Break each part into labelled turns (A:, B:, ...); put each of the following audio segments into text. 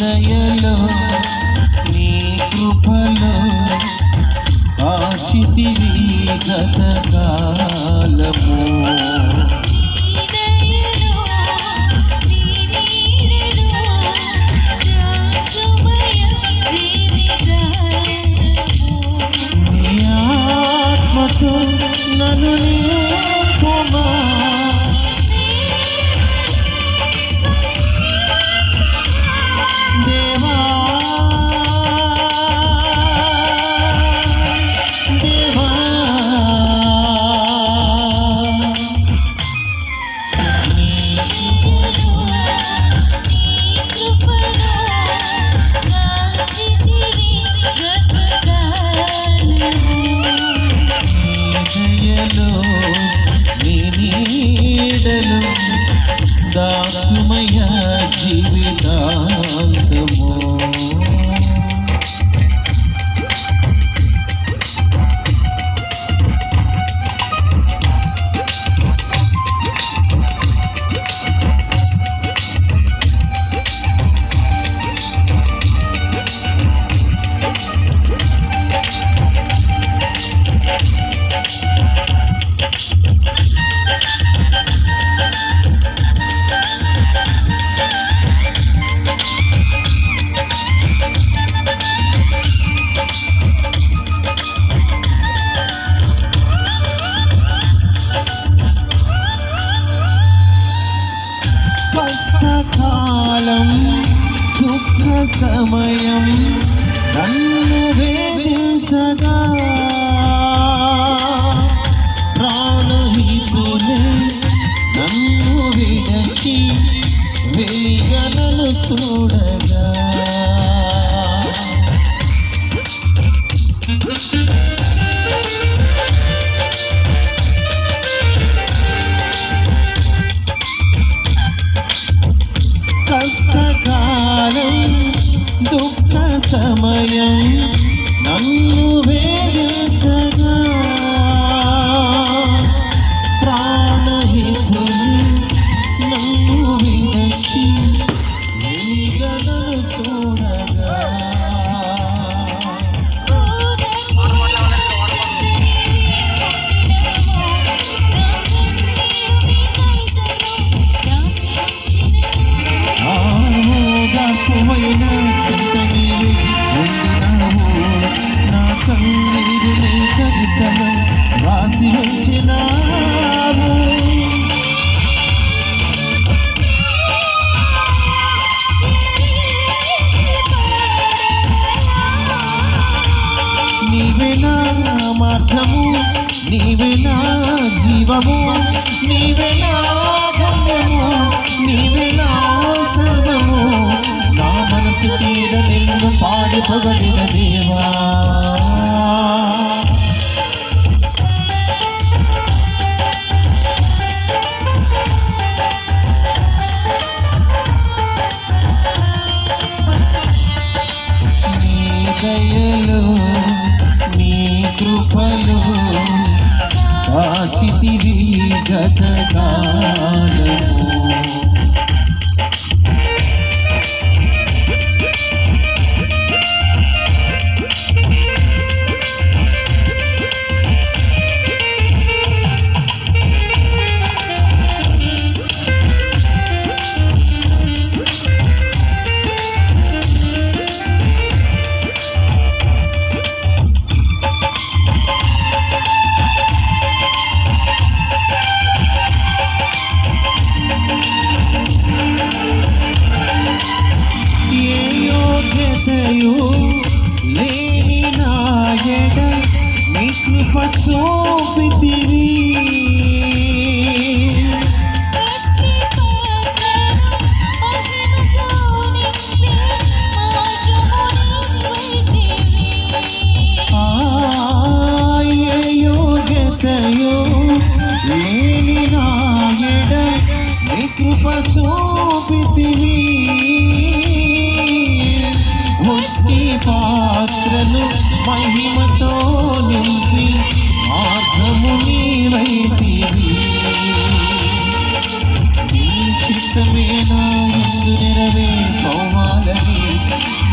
A: దయలో వేధించగా ప్రాణహితులే నన్ను విడచి వెలిగనను చూడగా. జీవము నీవే నా గమ్యము నీవే నా సర్వము నా మనసు తీర నిన్ను పాడి పొగడిన దేవా. నీ పాత్రను మహిమతో నింపి మార్గము నీవైతివి నీ చిత్తమే నా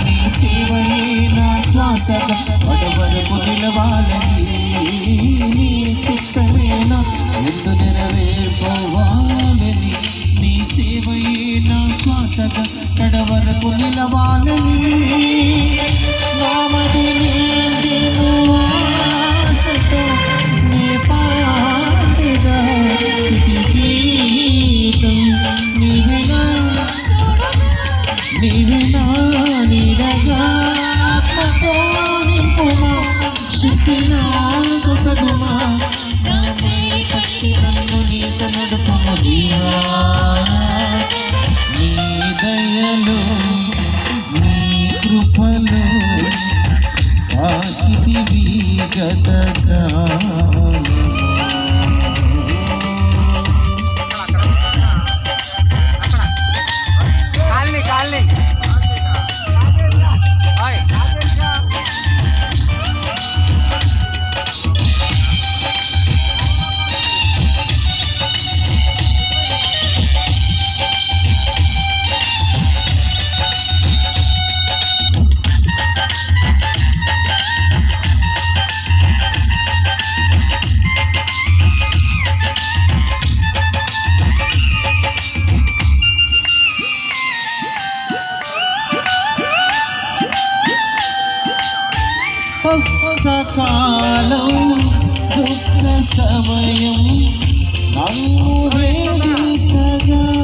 A: నీ సేవనే నా శ్వాసగా పడవరకు నిలవాలని. చిత్త చిత్తమేన ఎందు నెరవేర్పోవాలని నీ సేవయే శ్వాసగా కడవరకు నిలవాలని నామది నిండిను ఆశతో పుస్తకాలం దుఃఖ సమయం నన్ను వేదికగా